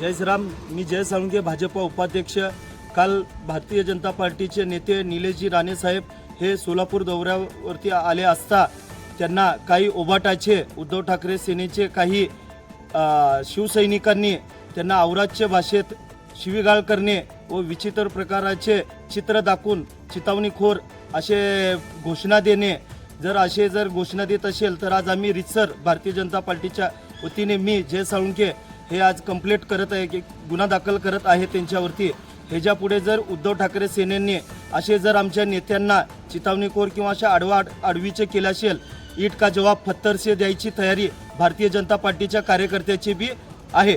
जय श्रीराम. मी जय साळुंके भाजपा उपाध्यक्ष. काल भारतीय जनता पार्टीचे नेते निलेशजी राणेसाहेब हे सोलापूर दौऱ्यावरती आले असता त्यांना काही ओबाटाचे उद्धव ठाकरे सेनेचे काही शिवसैनिकांनी त्यांना आवराज्य भाषेत शिवीगाळ करणे व विचित्र प्रकाराचे चित्र दाखवून चितावणीखोर असे घोषणा देणे. जर असे जर घोषणा देत असेल तर आज आम्ही रितसर भारतीय जनता पार्टीच्या वतीने मी जय साळुंके हे आज कंप्लेंट करत आहे की गुन्हा दाखल करत आहे त्यांच्यावरती. ह्याच्यापुढे जर उद्धव ठाकरे सेनेने असे जर आमच्या नेत्यांना चितावणीखोर किंवा अशा आडवा आडवीचे केले असेल इट का जवाब फत्तरसे द्यायची तयारी भारतीय जनता पार्टीच्या कार्यकर्त्याची बी आहे.